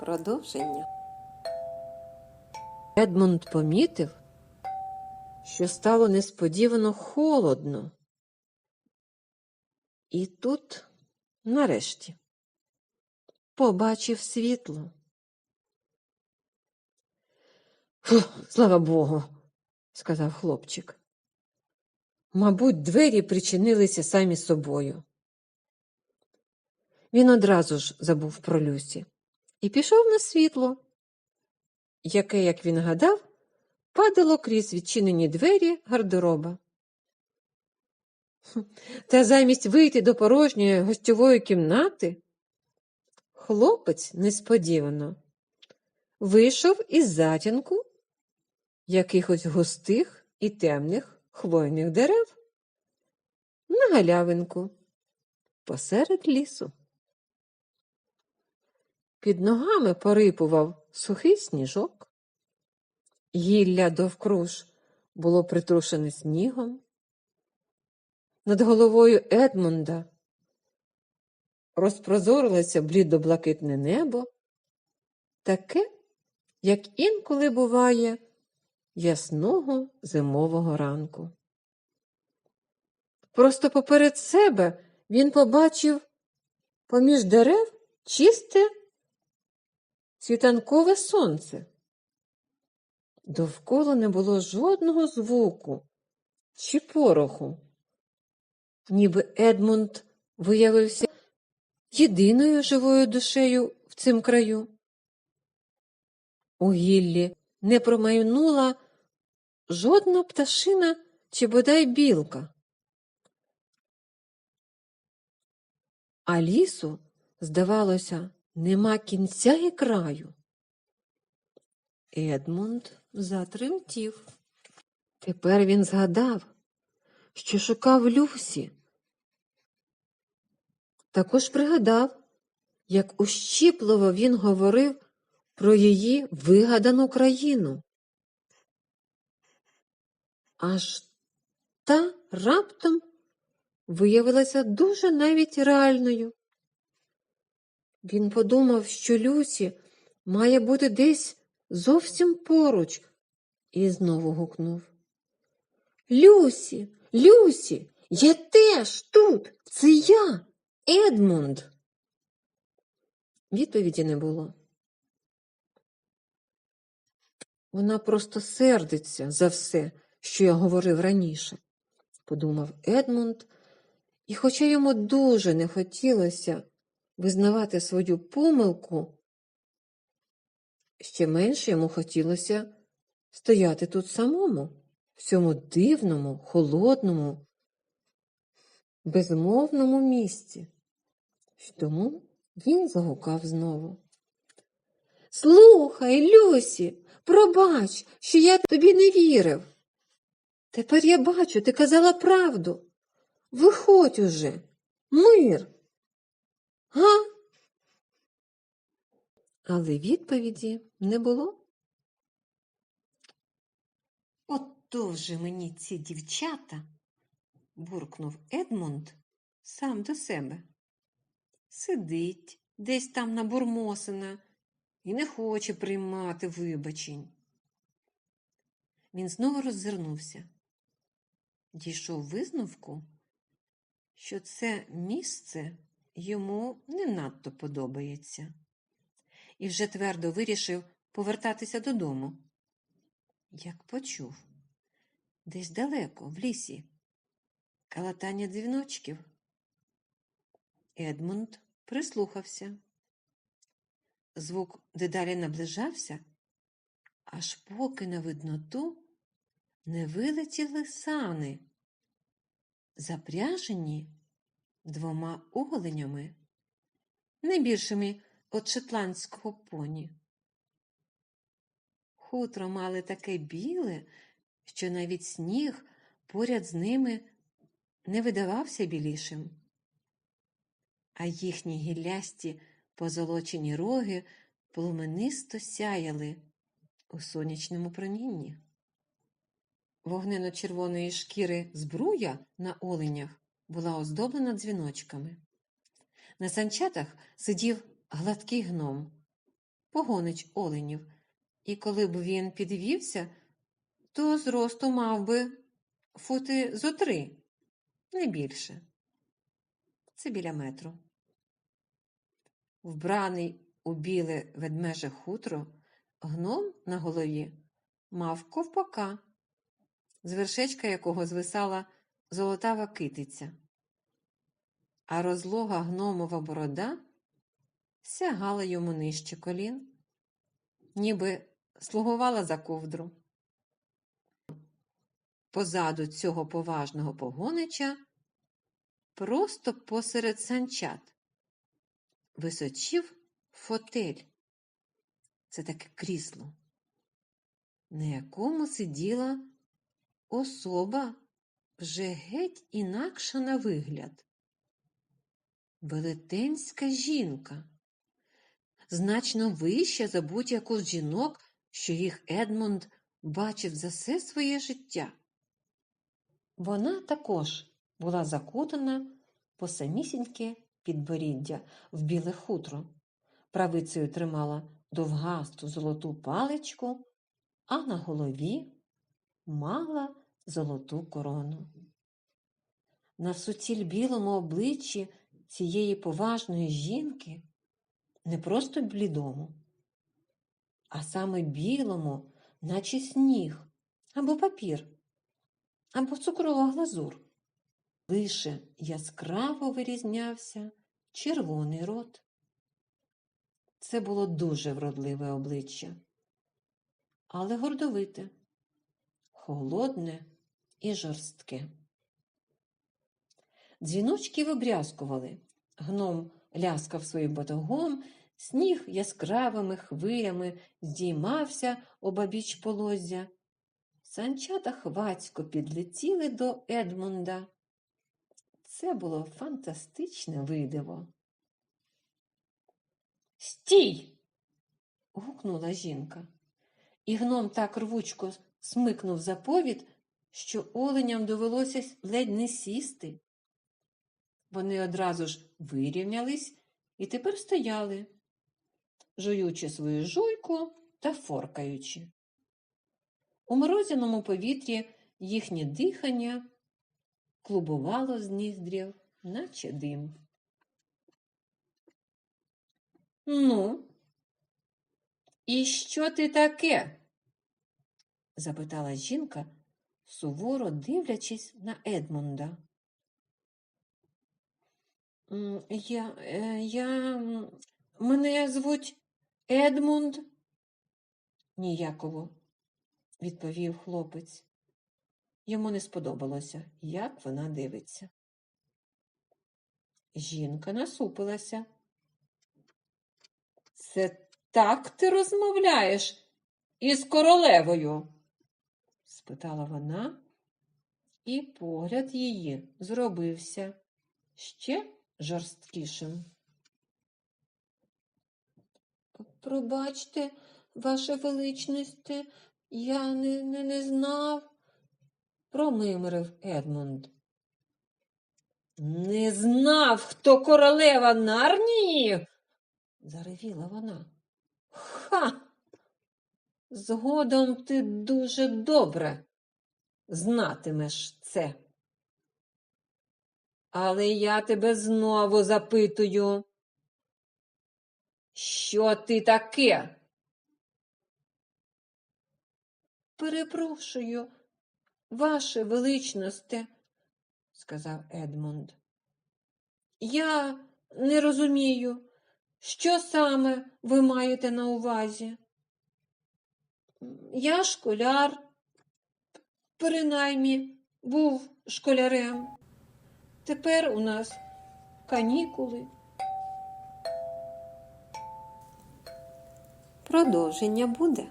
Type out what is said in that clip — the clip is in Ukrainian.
Продовження. Едмунд помітив, що стало несподівано холодно. І тут, нарешті, побачив світло. Фу, слава Богу, сказав хлопчик. Мабуть, двері причинилися самі собою. Він одразу ж забув про Люсі і пішов на світло, яке, як він гадав, падало крізь відчинені двері гардероба. Та замість вийти до порожньої гостьової кімнати, хлопець несподівано вийшов із затінку якихось густих і темних хвойних дерев на галявинку посеред лісу. Під ногами порипував сухий сніжок, гілля довкруж було притрушене снігом. Над головою Едмунда розпрозорилося блідо-блакитне небо, таке, як інколи буває ясного зимового ранку. Просто поперед себе він побачив поміж дерев чисте світанкове сонце. Довкола не було жодного звуку чи пороху, ніби Едмунд виявився єдиною живою душею в цим краю. У гіллі не промайнула жодна пташина чи бодай білка. А лісу, здавалося, нема кінця і краю. Едмунд затремтів. Тепер він згадав, що шукав Люсі. Також пригадав, як ущіпливо він говорив про її вигадану країну. Аж та раптом виявилася дуже навіть реальною. Він подумав, що Люсі має бути десь зовсім поруч, і знову гукнув. Люсі, Люсі, я теж тут. Це я, Едмунд. Відповіді не було. Вона просто сердиться за все, що я говорив раніше, подумав Едмунд, і, хоча йому дуже не хотілося визнавати свою помилку, ще менше йому хотілося стояти тут самому, в цьому дивному, холодному, безмовному місці. Тому він загукав знову. Слухай, Люсі, пробач, що я тобі не вірив. Тепер я бачу, ти казала правду. Виходь уже, мир. Га? Але відповіді не було. Ото вже мені ці дівчата, буркнув Едмунд сам до себе. Сидить десь там набурмосена і не хоче приймати вибачень. Він знову роззирнувся, дійшов висновку, що це місце йому не надто подобається, і вже твердо вирішив повертатися додому. Як почув, десь далеко, в лісі, калатання дзвіночків. Едмунд прислухався. Звук дедалі наближався, аж поки на видноту не вилетіли сани, запряжені двома оленями, не більшими від шотландського поні. Хутро мали таке біле, що навіть сніг поряд з ними не видавався білішим, а їхні гіллясті позолочені роги пломенисто сяяли у сонячному промінні. Вогнено-червоної шкіри збруя на оленях була оздоблена дзвіночками. На санчатах сидів гладкий гном, погонич оленів, і коли б він підвівся, то зросту мав би фути зо три, не більше. Це біля метру. Вбраний у біле ведмеже хутро, гном на голові мав ковпака, з вершечка якого звисала золотава китиця, а розлога гномова борода сягала йому нижче колін, ніби слугувала за ковдру. Позаду цього поважного погонича, просто посеред санчат, височів фотель. Це таке крісло, на якому сиділа особа вже геть інакша на вигляд. Велетенська жінка, значно вища за будь-яку з жінок, що їх Едмонд бачив за все своє життя. Вона також була закутана по самісіньке підборіддя в біле хутро, правицею тримала довгасту золоту паличку, а на голові мала золоту корону. На суціль білому обличчі цієї поважної жінки, не просто блідому, а саме білому, наче сніг або папір, або цукрова глазур. Лише яскраво вирізнявся червоний рот. Це було дуже вродливе обличчя, але гордовите, холодне і жорстке. Дзвіночки вибрязкували, гном ляскав своїм батогом, сніг яскравими хвилями здіймався обабіч полозя. Санчата хвацько підлетіли до Едмунда. Це було фантастичне видиво. Стій. гукнула жінка. І гном так рвучко смикнув за повід, що оленям довелося ледь не сісти. Вони одразу ж вирівнялись і тепер стояли, жуючи свою жуйку та форкаючи. У морозяному повітрі їхнє дихання клубувало з ніздрів, наче дим. Ну, і що ти таке? запитала жінка, суворо дивлячись на Едмунда. «М, Я, е, я, мене звуть Едмунд, ніяково, відповів хлопець. Йому не сподобалося, як вона дивиться. Жінка насупилася. Це так ти розмовляєш із королевою? спитала вона, і погляд її зробився ще жорсткішим. Пробачте, ваше величність, я не, не, не знав, промимрив Едмунд. Не знав, хто королева Нарнії? заревіла вона. Ха! Згодом ти дуже добре знатимеш це. Але я тебе знову запитую. Що ти таке? Перепрошую, ваше величносте, сказав Едмунд. Я не розумію, що саме ви маєте на увазі. Я школяр, принаймні був школярем. Тепер у нас канікули. Продовження буде.